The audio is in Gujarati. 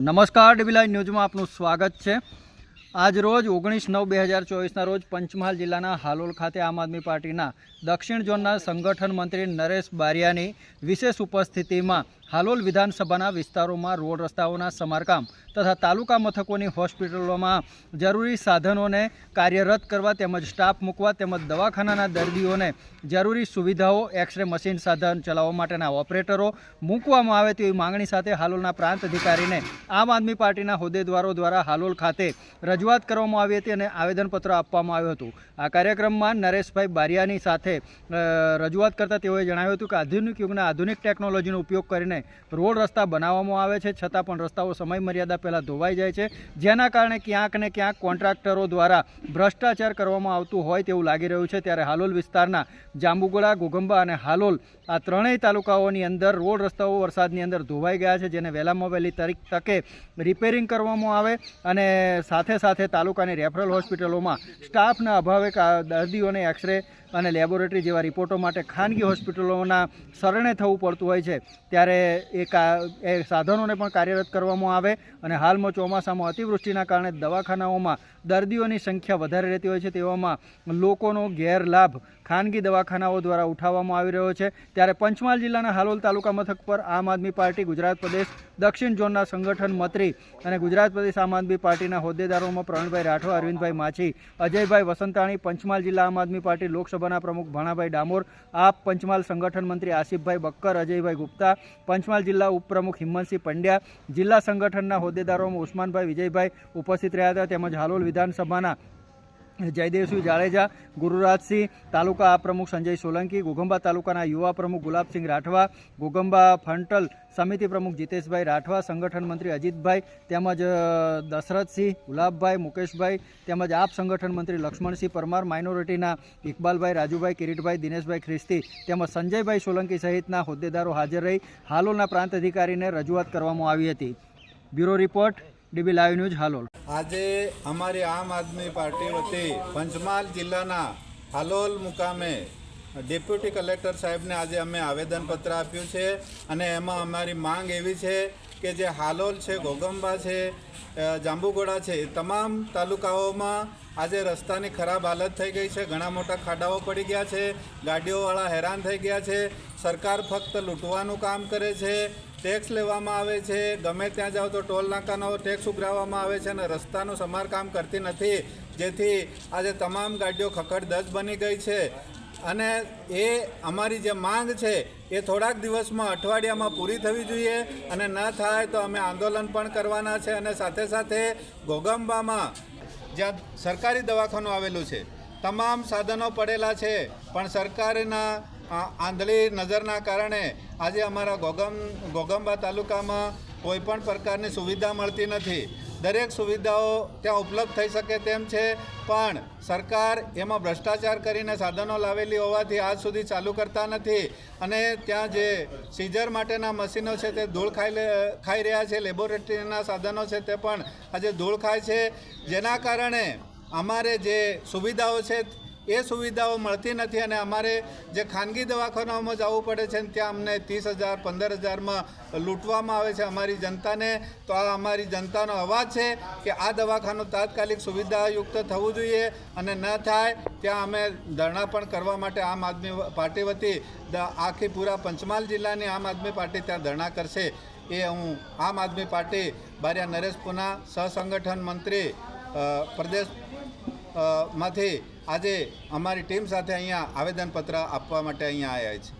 નમસ્કાર ડીબીલાઈ ન્યૂઝમાં આપનું સ્વાગત છે. આજ રોજ ઓગણીસ નવ બે હજાર ચોવીસના રોજ પંચમહાલ જિલ્લાના હાલોલ ખાતે આમ આદમી પાર્ટીના દક્ષિણ ઝોનના સંગઠન મંત્રી નરેશ બારિયાની વિશેષ ઉપસ્થિતિમાં હાલોલ વિધાનસભાના વિસ્તારોમાં રોડ રસ્તાઓના સમારકામ તથા તાલુકા મથકોની હોસ્પિટલોમાં જરૂરી સાધનોને કાર્યરત કરવા તેમજ સ્ટાફ મૂકવા તેમજ દવાખાનાના દર્દીઓને જરૂરી સુવિધાઓ, એક્સરે મશીન સાધન ચલાવવા માટેના ઓપરેટરો મૂકવામાં આવે તેવી માંગણી સાથે હાલોલના પ્રાંત અધિકારીને આમ આદમી પાર્ટીના હોદ્દેદારો દ્વારા હાલોલ ખાતે રજૂઆત કરવામાં આવી હતી અને આવેદનપત્ર આપવામાં આવ્યું હતું. આ કાર્યક્રમમાં નરેશભાઈ બારિયાની સાથે રજૂઆત કરતાં તેઓએ જણાવ્યું હતું કે આધુનિક યુગના આધુનિક ટેકનોલોજીનો ઉપયોગ કરીને રોડ રસ્તા બનાવવામાં આવે છે, છતાં પણ રસ્તાઓ સમય મર્યાદા પહેલાં ધોવાઈ જાય છે. જેના કારણે ક્યાંક ને ક્યાંક કોન્ટ્રાક્ટરો દ્વારા ભ્રષ્ટાચાર કરવામાં આવતું હોય તેવું લાગી રહ્યું છે. ત્યારે હાલોલ વિસ્તારના જાંબુગોળા ઘોઘંબા અને હાલોલ આ ત્રણેય તાલુકાઓની અંદર રોડ રસ્તાઓ વરસાદની અંદર ધોવાઈ ગયા છે, જેને વહેલામાં વહેલી તારીખ તકે રિપેરિંગ કરવામાં આવે અને સાથે સાથે તાલુકાની રેફરલ હોસ્પિટલોમાં સ્ટાફના અભાવે દર્દીઓને એક્સરે અને લેબોરેટરી જેવા રિપોર્ટો માટે ખાનગી હોસ્પિટલોના શરણે થવું પડતું હોય છે. ત્યારે એ એ સાધનોને પણ કાર્યરત કરવામાં આવે અને હાલમાં ચોમાસામાં અતિવૃષ્ટિના કારણે દવાખાનાઓમાં દર્દીઓની સંખ્યા વધારે રહેતી હોય છે. તેવામાં લોકોનો ગેરલાભ ખાનગી દવાખાનાઓ દ્વારા ઉઠાવવામાં આવી રહ્યો છે. ત્યારે પંચમહાલ જિલ્લાના હાલોલ તાલુકા મથક પર આમ આદમી પાર્ટી, ગુજરાત પ્રદેશ દક્ષિણ ઝોનના સંગઠન મંત્રી અને ગુજરાત પ્રદેશ આમ આદમી પાર્ટીના હોદ્દેદારોમાં પ્રવીણભાઈ રાઠવા અરવિંદભાઈ માછી, અજયભાઈ વસંતાણી, પંચમહાલ જિલ્લા આમ આદમી પાર્ટી લોકસભાના પ્રમુખ ભાણાભાઈ ડામોર, આપ પંચમહાલ સંગઠન મંત્રી આસિફભાઈ બક્કર, અજયભાઈ ગુપ્તા, પંચમહાલ જિલ્લા ઉપપ્રમુખ હિંમતસિંહ પંડ્યા, જિલ્લા સંગઠનના હોદ્દેદારોમાં ઉસ્માનભાઈ વિજયભાઈ ઉપસ્થિત રહ્યા હતા, તેમજ હાલોલ વિધાનસભાના જયદેવસિંહ જાડેજા ગુરુરાજસિંહ તાલુકા પ્રમુખ સંજય સોલંકી ઘોઘંબા તાલુકાના યુવા પ્રમુખ ગુલાબસિંહ રાઠવા ઘોઘંબા ફંટલ સમિતિ પ્રમુખ જીતેશભાઈ રાઠવા, સંગઠન મંત્રી અજીતભાઈ, તેમજ દશરથસિંહ, ગુલાબભાઈ, મુકેશભાઈ, તેમજ આપ સંગઠન મંત્રી લક્ષ્મણસિંહ પરમાર, માઇનોરિટીના ઇકબાલભાઈ, રાજુભાઈ, કિરીટભાઈ, દિનેશભાઈ ખ્રિસ્તી, તેમજ સંજયભાઈ સોલંકી સહિતના હોદ્દેદારો હાજર રહી. હાલોલના પ્રાંત અધિકારીને રજૂઆત કરવામાં આવી હતી. Bureau report. DB live news Halol. આજે અમારી આમ આદમી પાર્ટી વતી પંચમહાલ જિલ્લાના હાલોલ મુકામે ડેપ્યુટી કલેક્ટર સાહેબને આજે અમે આવેદનપત્ર આપ્યું છે અને એમાં અમારી માંગ એવી છે કે જે હાલોલ છે, ગોગંબા છે જાંબુગોડા છે તમામ તાલુકાઓમાં આજે રસ્તાની ખરાબ હાલત થઈ ગઈ છે. ઘણા મોટા ખાડાઓ પડી ગયા છે. ગાડીઓવાળા હેરાન થઈ ગયા છે. સરકાર ફક્ત લૂંટવાનું કામ કરે છે. ટેક્સ લેવામાં આવે છે, ગમે ત્યાં જાઓ તો ટોલ નાકાનો ટેક્સ ઉઘરાવવામાં આવે છે અને રસ્તાનું સમારકામ કરતી નથી, જેથી આજે તમામ ગાડીઓ ખખડધજ બની ગઈ છે. અને એ અમારી જે માંગ છે, એ થોડાક દિવસમાં અઠવાડિયામાં પૂરી થવી જોઈએ અને ન થાય તો અમે આંદોલન પણ કરવાના છે અને સાથે સાથે ઘોગંબામાં જ્યાં સરકારી દવાખાનું આવેલું છે, તમામ સાધનો પડેલા છે, પણ સરકારના આંધળી નજરના કારણે આજે અમારા ગોગમ, ગોગંબા તાલુકામાં કોઈ પણ પ્રકારની સુવિધા મળતી નથી. દરેક સુવિધાઓ ત્યાં ઉપલબ્ધ થઈ શકે તેમ છે, પણ સરકાર એમાં ભ્રષ્ટાચાર કરીને સાધનો લાવેલી હોવાથી આજ સુધી ચાલુ કરતા નથી. અને ત્યાં જે સીઝર માટેના મશીનો છે તે ધૂળ ખાઈ ખાઈ રહ્યા છે, લેબોરેટરીના સાધનો છે તે પણ આજે ધૂળ ખાય છે. જેના કારણે અમારે જે સુવિધાઓ છે એ સુવિધાઓ મળતી નથી અને અમારે જે ખાનગી દવાખાનાઓમાં જવું પડે છે ત્યાં અમને ત્રીસ હજાર, પંદર હજારમાં લૂંટવામાં આવે છે અમારી જનતાને. તો આ અમારી જનતાનો અવાજ છે કે આ દવાખાનું તાત્કાલિક સુવિધાયુક્ત થવું જોઈએ અને ન થાય ત્યાં અમે ધરણા પણ કરવા માટે આમ આદમી પાર્ટી વતી આખી પૂરા પંચમહાલ જિલ્લાની આમ આદમી પાર્ટી ત્યાં ધરણા કરશે. એ હું આમ આદમી પાર્ટી બારિયા નરેશ પુના, સહસંગઠન મંત્રી પ્રદેશ માંથી આજે અમારી ટીમ સાથે અહીંયા આવેદનપત્ર આપવા માટે અહીંયા આવ્યા છે.